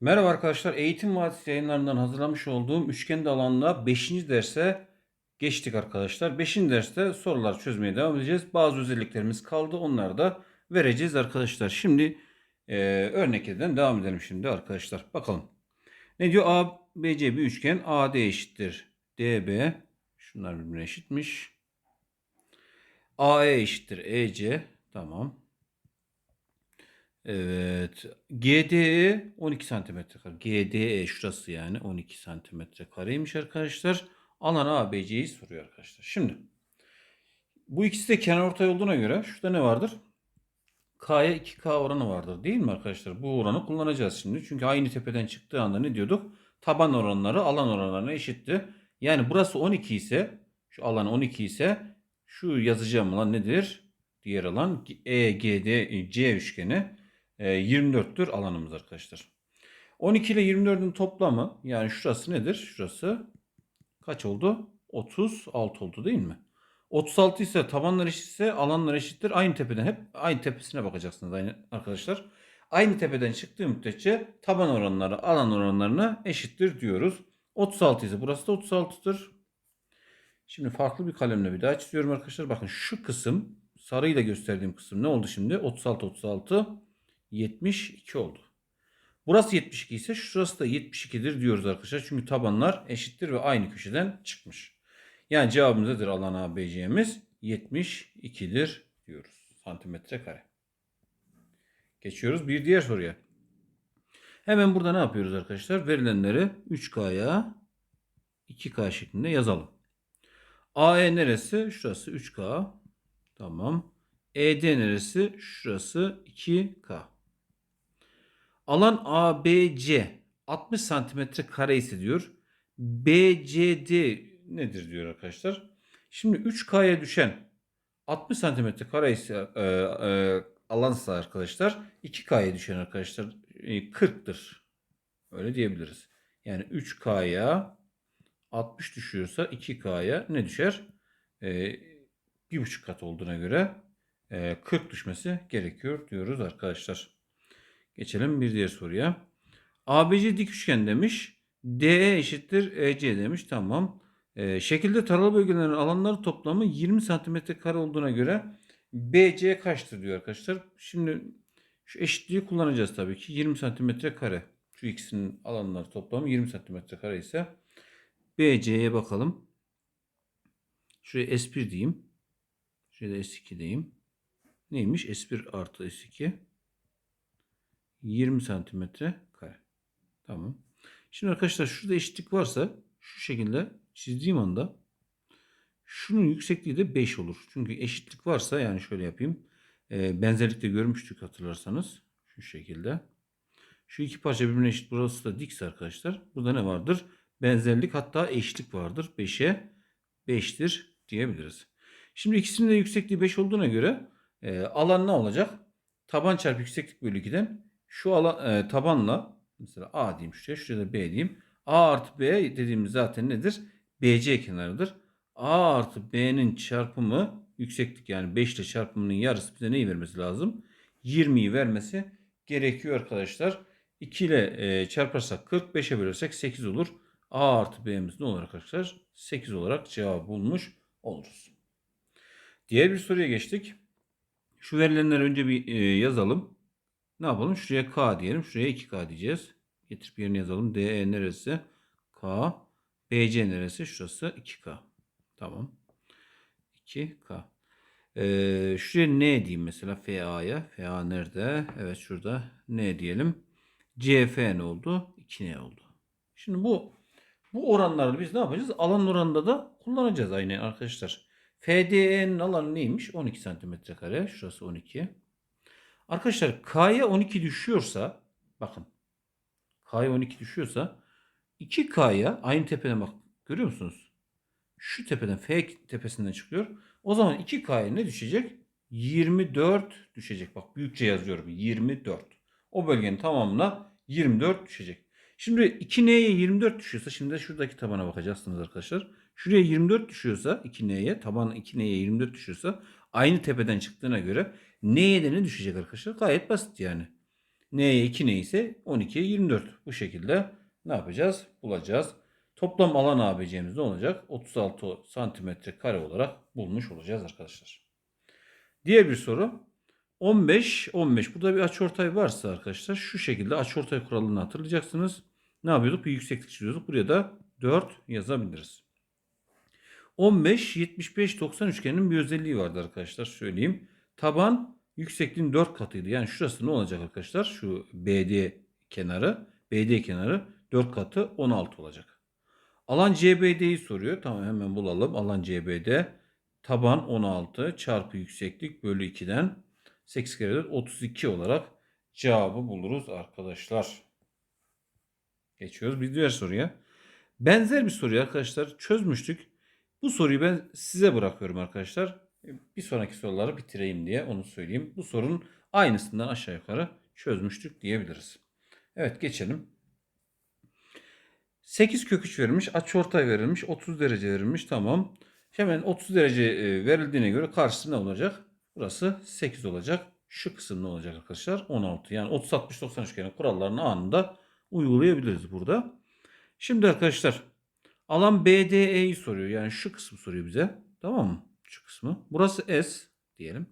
Merhaba arkadaşlar. Eğitim Vadisi yayınlarından hazırlamış olduğum üçgende alanına 5. derse geçtik arkadaşlar. 5. derste sorular çözmeye devam edeceğiz. Bazı özelliklerimiz kaldı. Onları da vereceğiz arkadaşlar. Şimdi e, örneklerden devam edelim şimdi arkadaşlar. Bakalım. Ne diyor? A, B, C bir üçgen. AD eşittir. DB. Şunlar birbirine eşitmiş. AE eşittir. EC. Tamam. Evet. GDE 12 santimetre kare. GDE şurası yani 12 santimetre kareymiş arkadaşlar. Alan ABC'yi soruyor arkadaşlar. Şimdi bu ikisi de kenarortay olduğuna göre şurada ne vardır? K'ya 2K oranı vardır değil mi arkadaşlar? Bu oranı kullanacağız şimdi. Çünkü aynı tepeden çıktığı anda ne diyorduk? Taban oranları alan oranlarına eşitti. Yani burası 12 ise şu alan 12 ise şu yazacağım alan nedir? Diğer alan EGD C üçgeni 24'tür alanımız arkadaşlar. 12 ile 24'ün toplamı yani şurası nedir? Şurası kaç oldu? 36 oldu değil mi? 36 ise tabanlar eşitse alanlar eşittir. Aynı tepeden hep aynı tepesine bakacaksınız aynı arkadaşlar. Aynı tepeden çıktığı müddetçe taban oranları alan oranlarına eşittir diyoruz. 36 ise burası da 36'tır. Şimdi farklı bir kalemle bir daha çiziyorum arkadaşlar. Bakın şu kısım sarıyla gösterdiğim kısım ne oldu şimdi? 36 36 72 oldu. Burası 72 ise şurası da 72'dir diyoruz arkadaşlar. Çünkü tabanlar eşittir ve aynı köşeden çıkmış. Yani cevabımız nedir alan ABC'miz? 72'dir diyoruz. Santimetre kare. Geçiyoruz bir diğer soruya. Hemen burada ne yapıyoruz arkadaşlar? Verilenleri 3K'ya 2K şeklinde yazalım. AE neresi? Şurası 3K. Tamam. ED neresi? Şurası 2K. Alan ABC 60 santimetre kare ise diyor. BCD nedir diyor arkadaşlar. Şimdi 3K'ya düşen 60 santimetre kare ise e, e, alansa arkadaşlar 2K'ya düşen arkadaşlar e, 40'tır. Öyle diyebiliriz. Yani 3K'ya 60 düşüyorsa 2K'ya ne düşer? E, bir buçuk kat olduğuna göre e, 40 düşmesi gerekiyor diyoruz arkadaşlar. Geçelim bir diğer soruya. ABC dik üçgen demiş. DE eşittir EC demiş. Tamam. E, şekilde taralı bölgelerin alanları toplamı 20 santimetre kare olduğuna göre BC kaçtır diyor arkadaşlar. Şimdi şu eşitliği kullanacağız tabii ki. 20 santimetre kare. Şu ikisinin alanları toplamı 20 santimetre kare ise BC'ye bakalım. Şuraya S1 diyeyim. Şuraya da S2 diyeyim. Neymiş? S1 artı S2. 20 santimetre kare. Tamam. Şimdi arkadaşlar şurada eşitlik varsa şu şekilde çizdiğim anda şunun yüksekliği de 5 olur. Çünkü eşitlik varsa yani şöyle yapayım. E, benzerlikte görmüştük hatırlarsanız. Şu şekilde. Şu iki parça birbirine eşit. Burası da dikse arkadaşlar. Burada ne vardır? Benzerlik hatta eşitlik vardır. 5'e 5'tir diyebiliriz. Şimdi ikisinin de yüksekliği 5 olduğuna göre e, alan ne olacak? Taban çarpı yükseklik bölü 2'den şu alan, e, tabanla mesela A diyeyim şuraya, şuraya da B diyeyim. A artı B dediğimiz zaten nedir? BC kenarıdır. A artı B'nin çarpımı yükseklik yani 5 ile çarpımının yarısı bize neyi vermesi lazım? 20'yi vermesi gerekiyor arkadaşlar. 2 ile e, çarparsak 40, 5'e bölersek 8 olur. A artı B'miz ne olur arkadaşlar? 8 olarak cevabı bulmuş oluruz. Diğer bir soruya geçtik. Şu verilenleri önce bir e, yazalım. Ne yapalım? Şuraya K diyelim. Şuraya 2K diyeceğiz. Getirip yerini yazalım. DE neresi? K. BC neresi? Şurası 2K. Tamam. 2K. Ee, şuraya N diyeyim mesela FA'ya. FA nerede? Evet şurada. N diyelim. CF ne oldu? 2N oldu. Şimdi bu bu oranları biz ne yapacağız? Alan oranında da kullanacağız aynı arkadaşlar. FDE'nin alanı neymiş? 12 santimetre kare. Şurası 12. Arkadaşlar K'ya 12 düşüyorsa bakın K'ya 12 düşüyorsa 2K'ya aynı tepeden bak görüyor musunuz? Şu tepeden F tepesinden çıkıyor. O zaman 2K'ya ne düşecek? 24 düşecek. Bak büyükçe yazıyorum. 24. O bölgenin tamamına 24 düşecek. Şimdi 2N'ye 24 düşüyorsa şimdi de şuradaki tabana bakacaksınız arkadaşlar. Şuraya 24 düşüyorsa 2N'ye taban 2N'ye 24 düşüyorsa aynı tepeden çıktığına göre N'ye de ne düşecek arkadaşlar? Gayet basit yani. N'ye 2 neyse 12'ye 24. Bu şekilde ne yapacağız? Bulacağız. Toplam alan ABC'miz ne olacak? 36 santimetre kare olarak bulmuş olacağız arkadaşlar. Diğer bir soru. 15, 15. Burada bir açıortay varsa arkadaşlar şu şekilde açıortay kuralını hatırlayacaksınız. Ne yapıyorduk? Bir yükseklik çiziyorduk. Buraya da 4 yazabiliriz. 15, 75, 90 üçgeninin bir özelliği vardı arkadaşlar. Söyleyeyim. Taban yüksekliğin 4 katıydı. Yani şurası ne olacak arkadaşlar? Şu BD kenarı, BD kenarı 4 katı 16 olacak. Alan CBD'yi soruyor. Tamam hemen bulalım. Alan CBD taban 16 çarpı yükseklik bölü 2'den 8 kere 4 32 olarak cevabı buluruz arkadaşlar. Geçiyoruz bir diğer soruya. Benzer bir soruyu arkadaşlar çözmüştük. Bu soruyu ben size bırakıyorum arkadaşlar. Bir sonraki soruları bitireyim diye onu söyleyeyim. Bu sorunun aynısından aşağı yukarı çözmüştük diyebiliriz. Evet geçelim. 8 kök 3 verilmiş. Açıortay verilmiş. 30 derece verilmiş. Tamam. Hemen 30 derece e, verildiğine göre karşısı ne olacak? Burası 8 olacak. Şu kısım ne olacak arkadaşlar? 16. Yani 30 60 90 üçgenin kurallarını anında uygulayabiliriz burada. Şimdi arkadaşlar alan BDE'yi soruyor. Yani şu kısmı soruyor bize. Tamam mı? Şu kısmı. Burası S diyelim.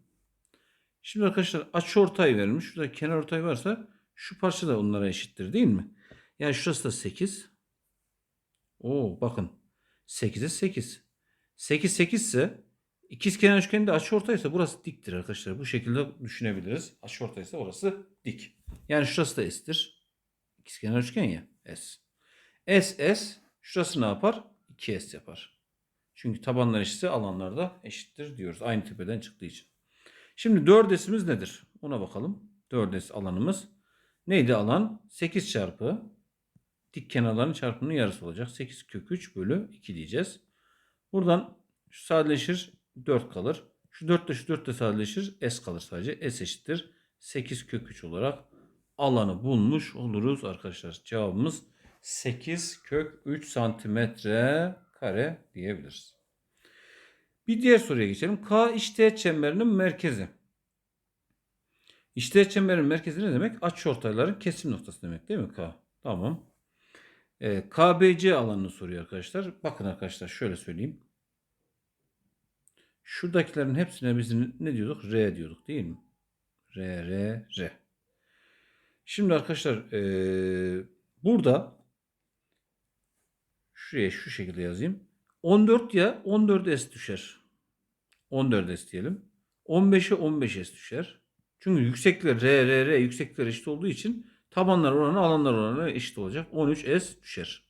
Şimdi arkadaşlar açıortay verilmiş. Şurada kenar ortay varsa şu parça da onlara eşittir değil mi? Yani şurası da 8. Oo bakın. 8'e 8. 8 8 ise ikizkenar üçgende açıortaysa burası diktir arkadaşlar. Bu şekilde düşünebiliriz. Açıortaysa orası dik. Yani şurası da S'tir. İkizkenar üçgen ya. S. S S şurası ne yapar? 2S yapar. Çünkü tabanlar eşitse alanlar da eşittir diyoruz. Aynı tepeden çıktığı için. Şimdi 4S'imiz nedir? Ona bakalım. 4S alanımız. Neydi alan? 8 çarpı dik kenarların çarpımının yarısı olacak. 8 kök 3 bölü 2 diyeceğiz. Buradan şu sadeleşir 4 kalır. Şu 4 de şu 4 de sadeleşir S kalır sadece. S eşittir 8 kök 3 olarak alanı bulmuş oluruz arkadaşlar. Cevabımız 8 kök 3 santimetre kare diyebiliriz. Bir diğer soruya geçelim. K işteğet çemberinin merkezi. İşteğet çemberin merkezi ne demek? Açıortayların kesim noktası demek değil mi K? Tamam. Ee, KBC alanını soruyor arkadaşlar. Bakın arkadaşlar şöyle söyleyeyim. Şuradakilerin hepsine biz ne diyorduk? R diyorduk değil mi? R, R, R. Şimdi arkadaşlar ee, burada şuraya şu şekilde yazayım. 14 ya 14S düşer. 14S diyelim. 15'e 15S düşer. Çünkü yükseklikler R, R, R yükseklikler eşit olduğu için tabanlar oranı alanlar oranı eşit olacak. 13S düşer.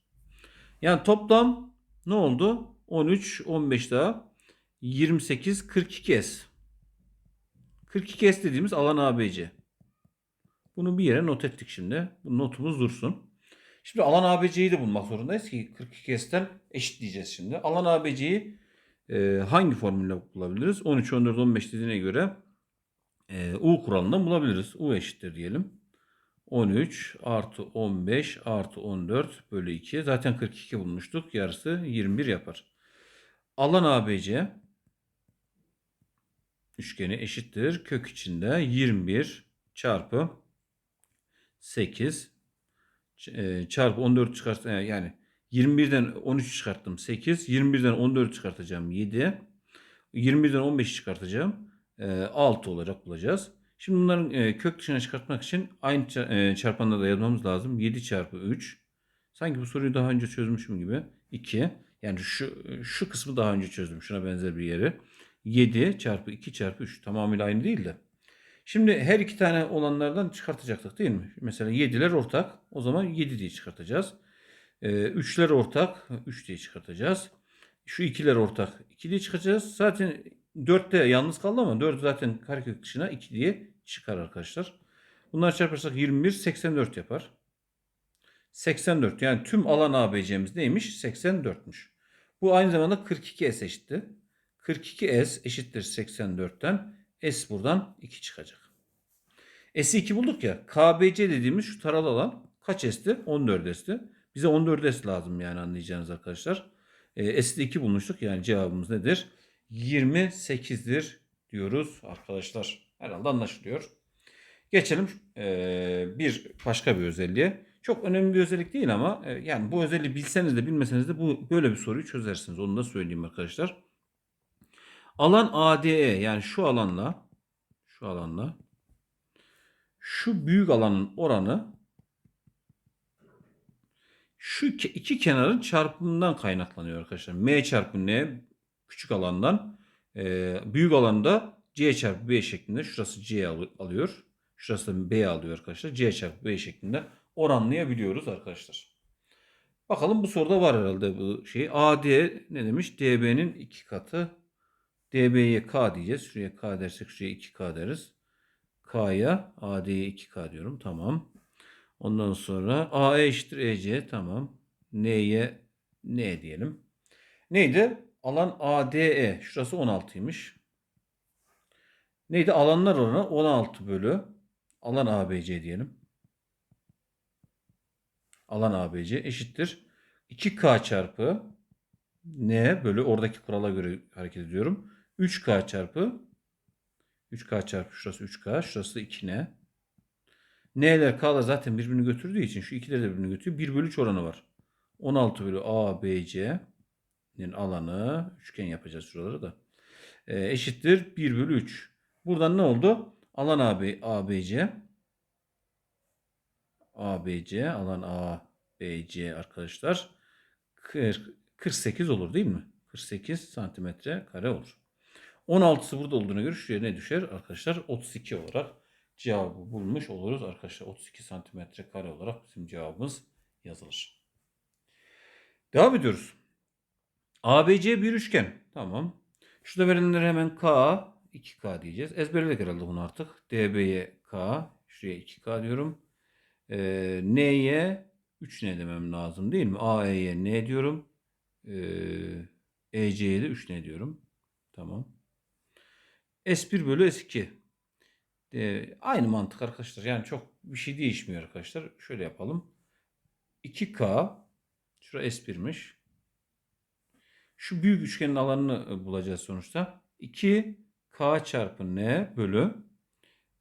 Yani toplam ne oldu? 13, 15 daha 28, 42S. 42S dediğimiz alan ABC. Bunu bir yere not ettik şimdi. Bu notumuz dursun. Şimdi alan ABC'yi de bulmak zorundayız ki 42S'ten eşitleyeceğiz şimdi. Alan ABC'yi e, hangi formülle bulabiliriz? 13, 14, 15 dediğine göre e, U kuralından bulabiliriz. U eşittir diyelim. 13 artı 15 artı 14 bölü 2. Zaten 42 bulmuştuk. Yarısı 21 yapar. Alan ABC üçgeni eşittir. Kök içinde 21 çarpı 8 e, çarpı 14 çıkart yani 21'den 13 çıkarttım 8. 21'den 14 çıkartacağım 7. 21'den 15 çıkartacağım 6 olarak bulacağız. Şimdi bunların e, kök dışına çıkartmak için aynı e, çarpanla da yazmamız lazım. 7 çarpı 3. Sanki bu soruyu daha önce çözmüşüm gibi. 2. Yani şu şu kısmı daha önce çözdüm. Şuna benzer bir yeri. 7 çarpı 2 çarpı 3. Tamamıyla aynı değil de. Şimdi her iki tane olanlardan çıkartacaktık değil mi? Mesela 7'ler ortak. O zaman 7 diye çıkartacağız. 3'ler ortak. 3 diye çıkartacağız. Şu 2'ler ortak. 2 diye çıkartacağız. Zaten 4'te yalnız kaldı ama 4 zaten karekök dışına 2 diye çıkar arkadaşlar. Bunlar çarparsak 21 84 yapar. 84 yani tüm alan ABC'miz neymiş? 84'müş. Bu aynı zamanda 42S eşitti. 42S eşittir 84'ten. S buradan 2 çıkacak. S'i 2 bulduk ya. KBC dediğimiz şu taralı alan kaç S'ti? 14S'ti. Bize 14S lazım yani anlayacağınız arkadaşlar. E, S'i 2 bulmuştuk. Yani cevabımız nedir? 28'dir diyoruz arkadaşlar. Herhalde anlaşılıyor. Geçelim eee, bir başka bir özelliğe. Çok önemli bir özellik değil ama e, yani bu özelliği bilseniz de bilmeseniz de bu böyle bir soruyu çözersiniz. Onu da söyleyeyim arkadaşlar. Alan ADE yani şu alanla şu alanla şu büyük alanın oranı şu iki kenarın çarpımından kaynaklanıyor arkadaşlar. M çarpı N küçük alandan e, büyük alanda C çarpı B şeklinde şurası C al- alıyor. Şurası da B alıyor arkadaşlar. C çarpı B şeklinde oranlayabiliyoruz arkadaşlar. Bakalım bu soruda var herhalde bu şey. AD ne demiş? DB'nin iki katı. DB'ye K diyeceğiz. Şuraya K dersek şuraya 2K deriz. K'ya AD'ye 2K diyorum. Tamam. Ondan sonra AE eşittir EC. Tamam. N'ye N diyelim. Neydi? Alan ADE. Şurası 16'ymış. Neydi? Alanlar oranı 16 bölü. Alan ABC diyelim. Alan ABC eşittir. 2K çarpı N bölü oradaki kurala göre hareket ediyorum. 3K çarpı 3K çarpı şurası 3K şurası da 2N. N'ler K'lar zaten birbirini götürdüğü için şu ikileri de birbirini götürüyor. 1 bölü 3 oranı var. 16 bölü ABC'nin alanı üçgen yapacağız şuraları da. E, eşittir 1 bölü 3. Buradan ne oldu? Alan AB, ABC ABC alan ABC arkadaşlar 40, 48 olur değil mi? 48 santimetre kare olur. 16'sı burada olduğuna göre şuraya ne düşer arkadaşlar? 32 olarak cevabı bulmuş oluruz arkadaşlar. 32 santimetre kare olarak bizim cevabımız yazılır. Devam ediyoruz. ABC bir üçgen. Tamam. Şurada verilenlere hemen K, 2K diyeceğiz. Ezberledik herhalde bunu artık. DB'ye K, şuraya 2K diyorum. Ee, N'ye 3N demem lazım değil mi? AE'ye N diyorum. Ee, EC'ye de 3N diyorum. Tamam. S1 bölü S2. Ee, aynı mantık arkadaşlar. Yani çok bir şey değişmiyor arkadaşlar. Şöyle yapalım. 2K şura S1'miş. Şu büyük üçgenin alanını e, bulacağız sonuçta. 2K çarpı N bölü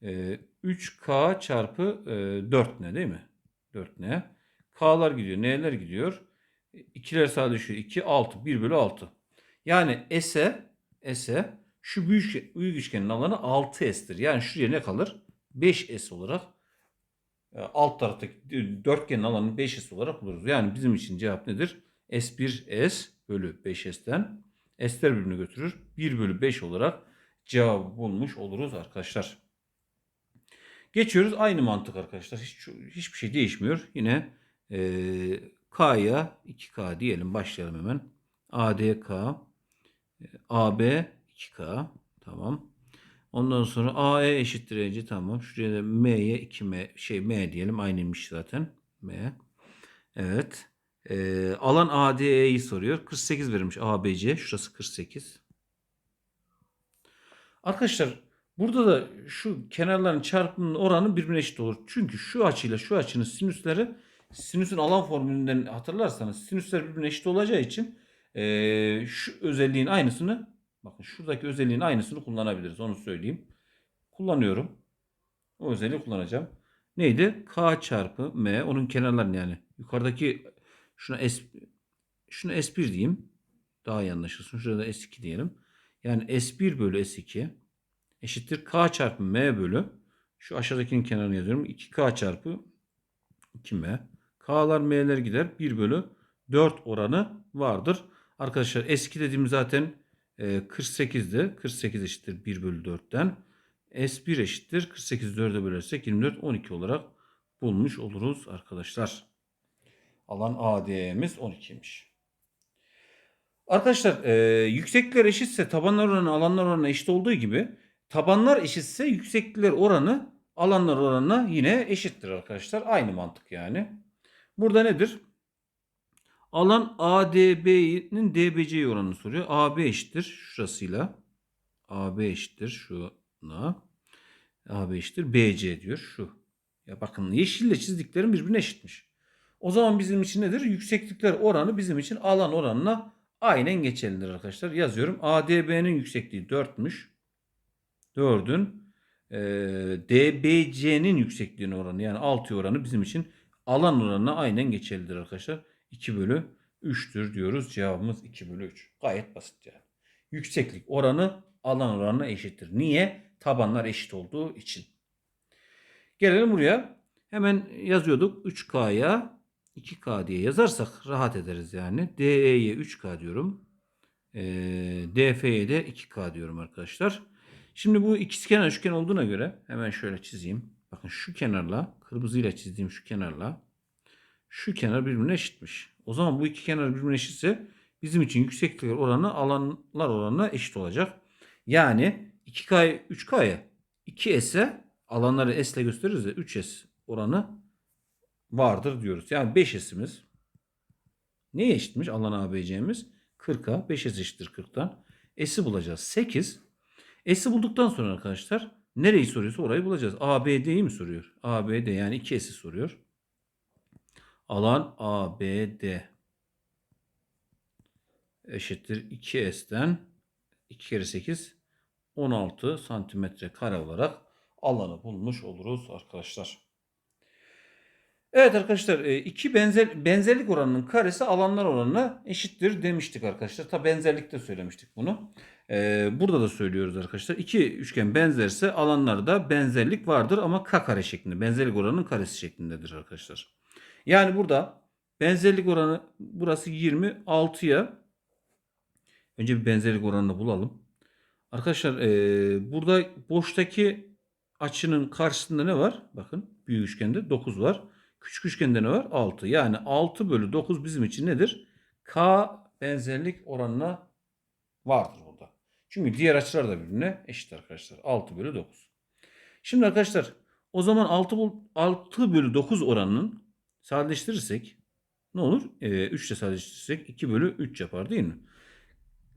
e, 3K çarpı e, 4N değil mi? 4N. K'lar gidiyor. N'ler gidiyor. E, İkiler sadeleşiyor. 2, 6. 1 bölü 6. Yani S'e S'e şu büyük, büyük üçgenin alanı 6S'tir. Yani şuraya ne kalır? 5S olarak e, alt taraftaki dörtgenin alanını 5S olarak buluruz. Yani bizim için cevap nedir? S1S bölü 5S'ten S'ler birbirini götürür. 1 bölü 5 olarak cevabı bulmuş oluruz arkadaşlar. Geçiyoruz aynı mantık arkadaşlar. Hiç, hiçbir şey değişmiyor. Yine e, K'ya 2K diyelim. Başlayalım hemen. ADK e, AB 2K. Tamam. Ondan sonra AE eşittir EC. Tamam. Şuraya da M'ye 2M şey M diyelim. Aynıymış zaten. M. Evet. E, alan ADE'yi soruyor. 48 verilmiş ABC. Şurası 48. Arkadaşlar burada da şu kenarların çarpımının oranı birbirine eşit olur. Çünkü şu açıyla şu açının sinüsleri sinüsün alan formülünden hatırlarsanız sinüsler birbirine eşit olacağı için e, şu özelliğin aynısını bakın şuradaki özelliğin aynısını kullanabiliriz. Onu söyleyeyim. Kullanıyorum. O özelliği kullanacağım. Neydi? K çarpı M. Onun kenarlarını yani. Yukarıdaki şuna S şuna S1 diyeyim. Daha iyi anlaşılsın. Şurada S2 diyelim. Yani S1 bölü S2 eşittir K çarpı M bölü şu aşağıdakinin kenarını yazıyorum. 2K çarpı 2M. K'lar M'ler gider. 1 bölü 4 oranı vardır. Arkadaşlar S2 dediğim zaten 48'di. 48 eşittir 1 bölü 4'ten. S1 eşittir 48 4'e bölersek 24 12 olarak bulmuş oluruz arkadaşlar. Alan AD'miz 12'ymiş. Arkadaşlar e, yükseklikler eşitse tabanlar oranı alanlar oranı eşit olduğu gibi tabanlar eşitse yükseklikler oranı alanlar oranına yine eşittir arkadaşlar. Aynı mantık yani. Burada nedir? Alan ADB'nin DBC oranını soruyor. AB eşittir şurasıyla. AB eşittir şuna. AB eşittir BC diyor şu. Ya bakın yeşille çizdiklerim birbirine eşitmiş. O zaman bizim için nedir? Yükseklikler oranı bizim için alan oranına aynen geçerlidir arkadaşlar. Yazıyorum. ADB'nin yüksekliği 4'müş. 4'ün e, DBC'nin yüksekliğine oranı yani 6 oranı bizim için alan oranına aynen geçerlidir arkadaşlar. 2 bölü 3'tür diyoruz. Cevabımız 2 bölü 3. Gayet basit yani. Yükseklik oranı alan oranına eşittir. Niye? Tabanlar eşit olduğu için. Gelelim buraya. Hemen yazıyorduk. 3K'ya 2K diye yazarsak rahat ederiz yani. DE'ye 3K diyorum. Ee, DF'ye de 2K diyorum arkadaşlar. Şimdi bu ikizkenar üçgen olduğuna göre hemen şöyle çizeyim. Bakın şu kenarla kırmızıyla çizdiğim şu kenarla şu kenar birbirine eşitmiş. O zaman bu iki kenar birbirine eşitse bizim için yükseklikler oranı alanlar oranına eşit olacak. Yani 2K 3K'ya 2S'e alanları S ile gösteririz ya 3S oranı vardır diyoruz. Yani 5S'imiz neye eşitmiş alan ABC'miz? 40'a 5S eşittir 40'tan. S'i bulacağız. 8. S'i bulduktan sonra arkadaşlar nereyi soruyorsa orayı bulacağız. ABD'yi mi soruyor? ABD yani 2S'i soruyor. Alan ABD eşittir 2S'ten 2 kere 8 16 santimetre kare olarak alanı bulmuş oluruz arkadaşlar. Evet arkadaşlar e, iki benzer benzerlik oranının karesi alanlar oranına eşittir demiştik arkadaşlar. Ta benzerlikte söylemiştik bunu. E, burada da söylüyoruz arkadaşlar. İki üçgen benzerse alanlarda benzerlik vardır ama k kare şeklinde. Benzerlik oranının karesi şeklindedir arkadaşlar. Yani burada benzerlik oranı burası 26'ya önce bir benzerlik oranını bulalım. Arkadaşlar e, burada boştaki açının karşısında ne var? Bakın büyük üçgende 9 var. Küçük üçgende ne var? 6. Yani 6 bölü 9 bizim için nedir? K benzerlik oranına vardır burada. Çünkü diğer açılar da birbirine eşit arkadaşlar. 6 bölü 9. Şimdi arkadaşlar o zaman 6, 6 bölü 9 oranının sadeleştirirsek ne olur? E, 3 ile sadeleştirirsek 2 bölü 3 yapar değil mi?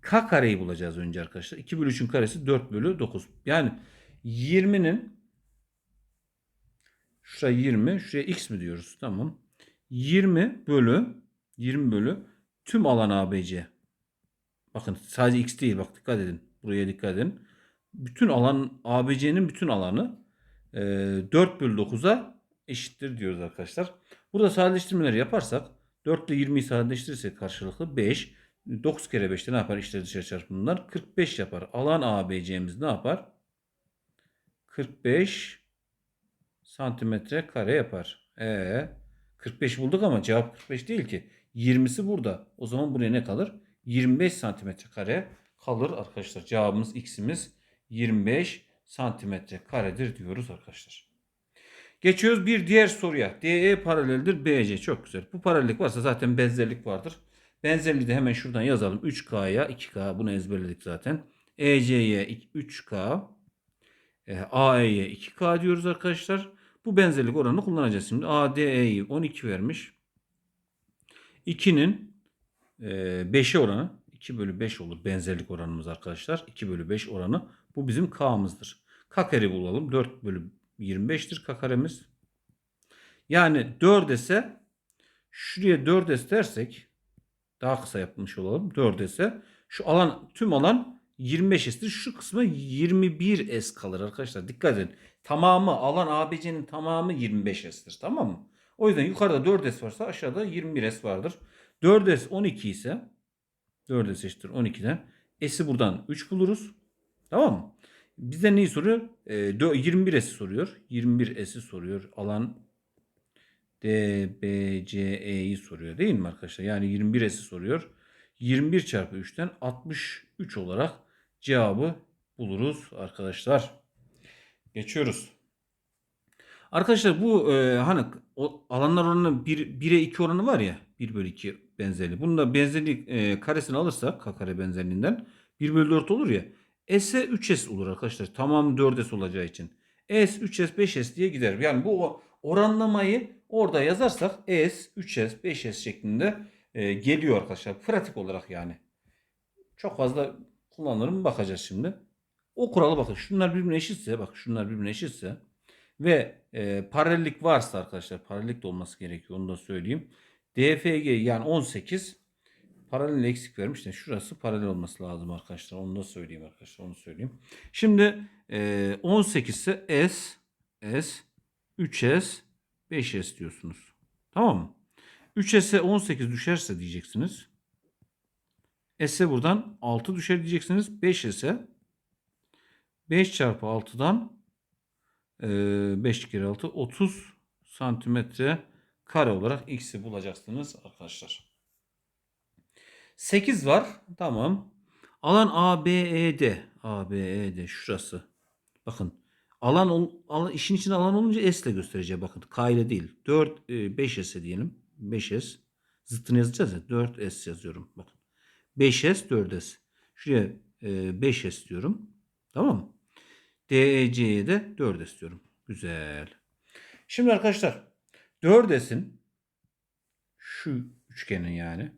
K kareyi bulacağız önce arkadaşlar. 2 bölü 3'ün karesi 4 bölü 9. Yani 20'nin şuraya 20, şuraya x mi diyoruz? Tamam. 20 bölü 20 bölü tüm alan ABC. Bakın sadece x değil bak dikkat edin. Buraya dikkat edin. Bütün alan ABC'nin bütün alanı e, 4 bölü 9'a eşittir diyoruz arkadaşlar. Burada sadeleştirmeleri yaparsak 4 ile 20'yi sadeleştirirsek karşılıklı 5. 9 kere 5'te ne yapar? İşte dışarı çarpımlar 45 yapar. Alan ABC'miz ne yapar? 45 santimetre kare yapar. E 45 bulduk ama cevap 45 değil ki. 20'si burada. O zaman buraya ne kalır? 25 santimetre kare kalır arkadaşlar. Cevabımız x'imiz 25 santimetre karedir diyoruz arkadaşlar. Geçiyoruz bir diğer soruya. DE paraleldir BC. Çok güzel. Bu paralellik varsa zaten benzerlik vardır. Benzerliği de hemen şuradan yazalım. 3K'ya 2K bunu ezberledik zaten. EC'ye 3K. E, AE'ye 2K diyoruz arkadaşlar. Bu benzerlik oranını kullanacağız şimdi. ADE'yi 12 vermiş. 2'nin e, 5'e oranı 2 bölü 5 olur benzerlik oranımız arkadaşlar. 2 bölü 5 oranı. Bu bizim K'mızdır. K bulalım. 4 bölü 25'tir K. Yani 4 ise şuraya 4 s dersek daha kısa yapmış olalım. 4 ise şu alan tüm alan 25S'tir. Şu kısmı 21S kalır arkadaşlar. Dikkat edin. Tamamı alan ABC'nin tamamı 25S'tir. Tamam mı? O yüzden yukarıda 4S varsa aşağıda 21S vardır. 4S 12 ise 4S eşittir 12'den. S'i buradan 3 buluruz. Tamam mı? Bizden neyi soruyor? E, 21S'i soruyor. 21S'i soruyor. Alan DBCE'yi soruyor değil mi arkadaşlar? Yani 21S'i soruyor. 21 çarpı 3'ten 63 olarak cevabı buluruz arkadaşlar. Geçiyoruz. Arkadaşlar bu e, hani o alanlar oranının 1, 1'e 2 oranı var ya 1 bölü 2 benzerliği. Bunun da benzerlik e, karesini alırsak k kare benzerliğinden 1 bölü 4 olur ya. S'e 3S olur arkadaşlar. Tamam 4S olacağı için. S, 3S, 5S diye gider. Yani bu oranlamayı orada yazarsak S, 3S, 5S şeklinde e, geliyor arkadaşlar. Pratik olarak yani. Çok fazla kullanılır mı bakacağız şimdi. O kurala bakın. Şunlar birbirine eşitse bak şunlar birbirine eşitse ve e, paralellik varsa arkadaşlar paralellik de olması gerekiyor onu da söyleyeyim. DFG yani 18 paralel eksik vermiş de şurası paralel olması lazım arkadaşlar. Onu da söyleyeyim arkadaşlar. Onu söyleyeyim. Şimdi e, 18 ise S, S, 3S, 5S diyorsunuz. Tamam mı? 3S'e 18 düşerse diyeceksiniz. S'e buradan 6 düşer diyeceksiniz. 5S'e 5 çarpı 6'dan e, 5 kere 6 30 santimetre kare olarak x'i bulacaksınız arkadaşlar. 8 var. Tamam. Alan ABED. ABED şurası. Bakın. Alan, alan işin içine alan olunca S ile göstereceğim. Bakın K ile değil. 4 5S diyelim. 5S. Zıttını yazacağız ya. 4S yazıyorum. Bakın. 5S 4S. Şuraya e, 5S diyorum. Tamam mı? DEC'ye de 4S diyorum. Güzel. Şimdi arkadaşlar 4S'in şu üçgenin yani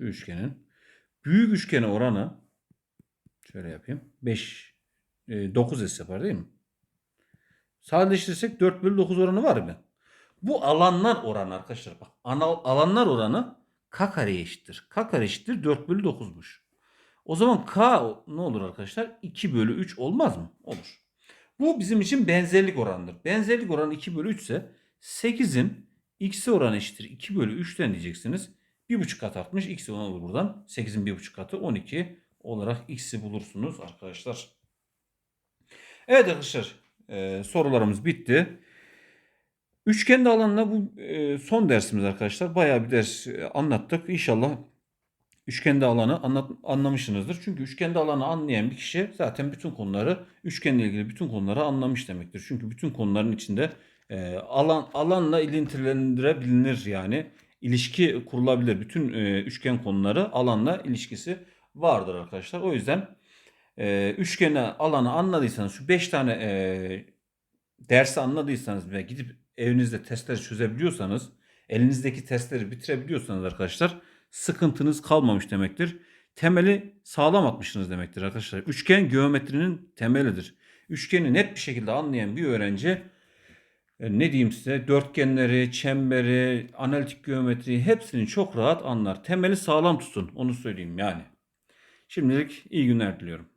şu üçgenin büyük üçgene oranı şöyle yapayım. 5 e, 9S yapar değil mi? Sadeleştirirsek 4 bölü 9 oranı var mı? Bu alanlar oranı arkadaşlar. Bak ana, alanlar oranı k kare eşittir. K kare eşittir 4 bölü 9'muş. O zaman k ne olur arkadaşlar? 2 bölü 3 olmaz mı? Olur. Bu bizim için benzerlik oranıdır. Benzerlik oranı 2 bölü 3 ise 8'in x'i oranı eşittir 2 bölü 3'ten diyeceksiniz. 1,5 kat artmış. X'i olur buradan. 8'in 1,5 katı 12 olarak x'i bulursunuz arkadaşlar. Evet arkadaşlar e, sorularımız bitti. Üçgende alanla bu e, son dersimiz arkadaşlar. Bayağı bir ders e, anlattık. İnşallah üçgende alanı anlat, anlamışsınızdır. Çünkü üçgende alanı anlayan bir kişi zaten bütün konuları, üçgenle ilgili bütün konuları anlamış demektir. Çünkü bütün konuların içinde alan alanla ilintilendirebilir yani ilişki kurulabilir. Bütün e, üçgen konuları alanla ilişkisi vardır arkadaşlar. O yüzden e, üçgene alanı anladıysanız şu 5 tane e, dersi anladıysanız ve gidip evinizde testleri çözebiliyorsanız elinizdeki testleri bitirebiliyorsanız arkadaşlar sıkıntınız kalmamış demektir. Temeli sağlam atmışsınız demektir arkadaşlar. Üçgen geometrinin temelidir. Üçgeni net bir şekilde anlayan bir öğrenci ne diyeyim size dörtgenleri, çemberi, analitik geometriyi hepsini çok rahat anlar. Temeli sağlam tutun onu söyleyeyim yani. Şimdilik iyi günler diliyorum.